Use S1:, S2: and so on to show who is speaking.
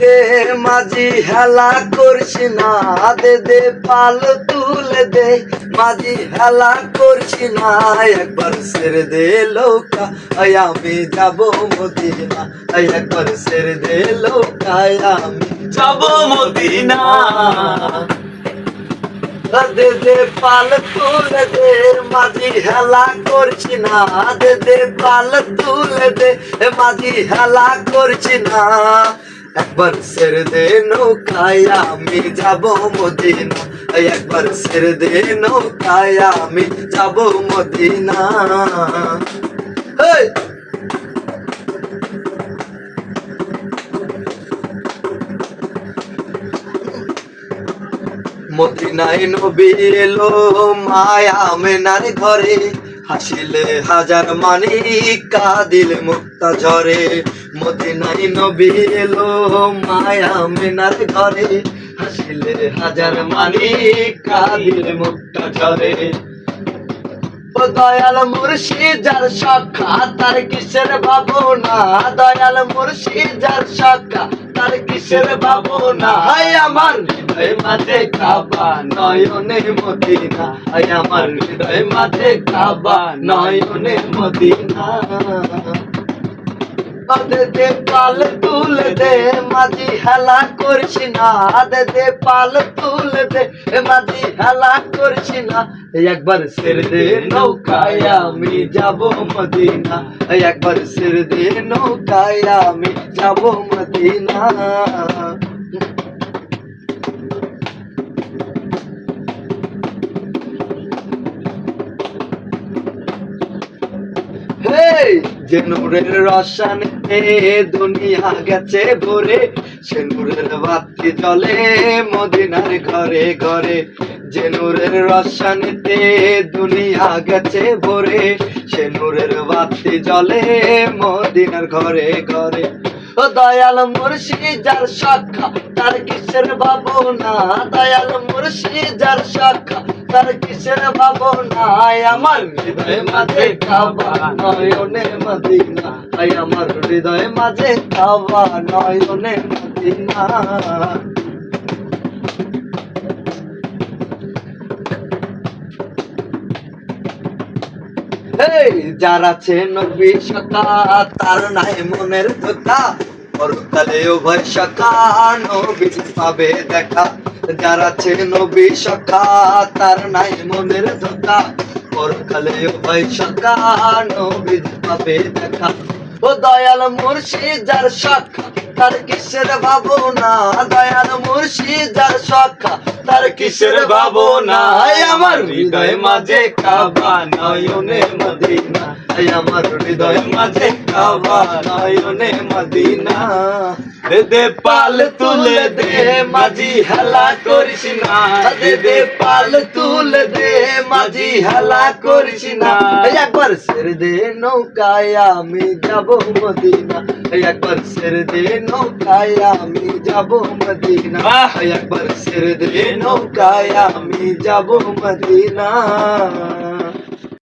S1: দে মাঝি হেলা করছি না, দে দে পাল তুলে দে। মাঝি হেলা করছি না, একবার ছেড়ে দে লৌকা আমি যাব মদিনা। একবার ছেড়ে দে লৌকা আমি
S2: যাব মদিনা।
S1: দে দে পাল তুলে দে, মাঝি হেলা করছি না, দে দে পাল তুলে দে। মাঝি হেলা করছি না। একবার ছেড়ে দে নৌকায় আমি যাব মদিনা। একবার ছেড়ে দে নৌকায় আমি যাব মদিনা। মদিনায় নবী এলো মায়া মেনার ঘরে। হাসিলে হাজার মানি কাদিল মুক্তা ঝরে। মদিনাই নবী এলো মায়া মিনার ঘরে। হাসিলে হাজার মানি কাদিল মুক্তা ঝরে। দয়াল মুর্শিদ, যার সখা, তার কিসের ভাবনা? দয়াল মুর্শিদ, যার সখা, তার কিসের ভাবনা? হাই আমার হৃদয় মাঝে কাবা, নয়নে মদিনা। হাই আমার হৃদয় মাঝে কাবা, নয়নে মদিনা। পাল তুলে দে মাঝি হেলা করছি না। দে দে, পাল তুলে দে। মাঝি হেলা করছি না। একবার সের দে, নৌকায় আমি যাব মদিনা। একবার সের দে, নৌকায় আমি যাব মদিনা। যে নূরের রসানেতে দুনিয়া গেছে ভরে, সে বাতি জলে মদিনার ঘরে ঘরে। যে নূরের দুনিয়া গেছে ভরে, সে বাতি জলে মদিনার ঘরে ঘরে। ও দয়াল মুর্শি যার শাখা, তার কিসের বাবু না দয়াল মুর্শি যার শাখা, তার কিসের বাবু না আমার হৃদয় মাঝে কাবা নয়নে মদিনা। আমার হৃদয় মাঝে কাবা নয়নে মদিনা। যার আছে নবী সকা তার নাই মনের ধোকা পরকালে উভয় সকা নবী পাবে দেখা। যারা আছে নবী সকা তার নাই মনের ধোকা পরকালে উভয় সকা নবী পাবে দেখা। ও দয়াল মুর্শিদ, যার শাখা তার কিসের ভাবনা? দয়াল মুর্শিদার সখা, তার কিসের ভাবো না আমার হৃদয় মাঝে কাবা, নয়নে মদিনা। আমার হৃদয় মাঝে কাবা, নয়নে মদিনা।
S2: দে দে পাল তুলে দে মাঝি হেলা করিস না।
S1: দে দে পাল তুলে দে মাঝি হেলা করিস না। একবার ছেড়ে দে নৌকায় আমি যাব মদিনা। একবার ছেড়ে দে নৌকায় আমি যাব মদিনা। একবার ছেড়ে দে নৌকায় আমি যাব মদিনা।